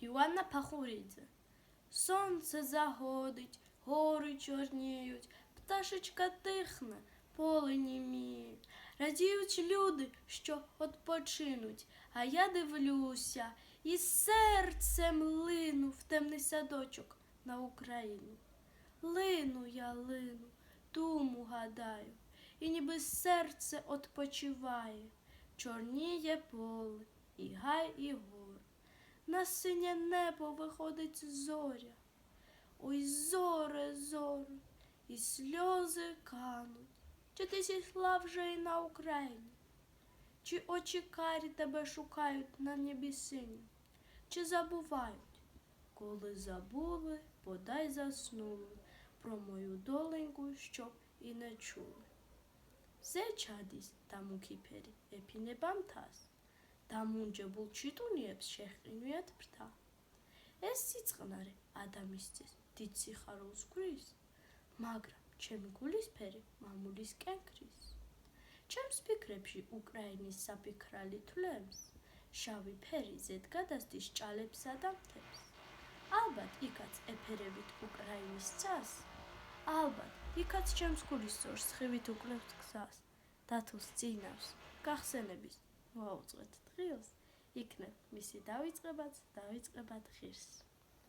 Іванна Пахурідзе. Сонце заходить, гори чорніють, пташечка тихне, поле німіє. Радіють люди, що odpoczynуть, а я дивлюся, і серцем лину в темний садочок на Україну. Лину я лину, думу гадаю, і ніби серце odpoczywає, чорніє поле, і гай, і гор на синє небо виходить зоря. Ой, зоре, зоре, і сльози кануть. Чи ти сісла вже й на Україні? Чи очі карі тебе шукають на небі сині, Чи забувають? Коли забули, подай заснули про мою доленьку, щоб і не чули. Зечадість там у кіпері, епі не бантас. დამუნჯებულ ჩიტუნიებს შეჰყინვიათ ბრთა ეს სიწყნარე ადამიანის დიდ სიხარულს გვრის მაგრამ ჩემი გულისფერი მამულისკენ ქრის ჩემს ფიქრებში უკრაინის საფიქრალი თვლებს შავი ფერი ზედ გადასდის ჭალებსა და მთებს ალბათ იქაც ეფერებით უკრაინის ცას ალბათ იქაც ჩემს გულის სწორ სხივით უკლევთ გზას დათოს წინავს გახსენების მოაუწყეთ დღილს იქნებ მისი დავიწყებაც დავიწყებად ღირს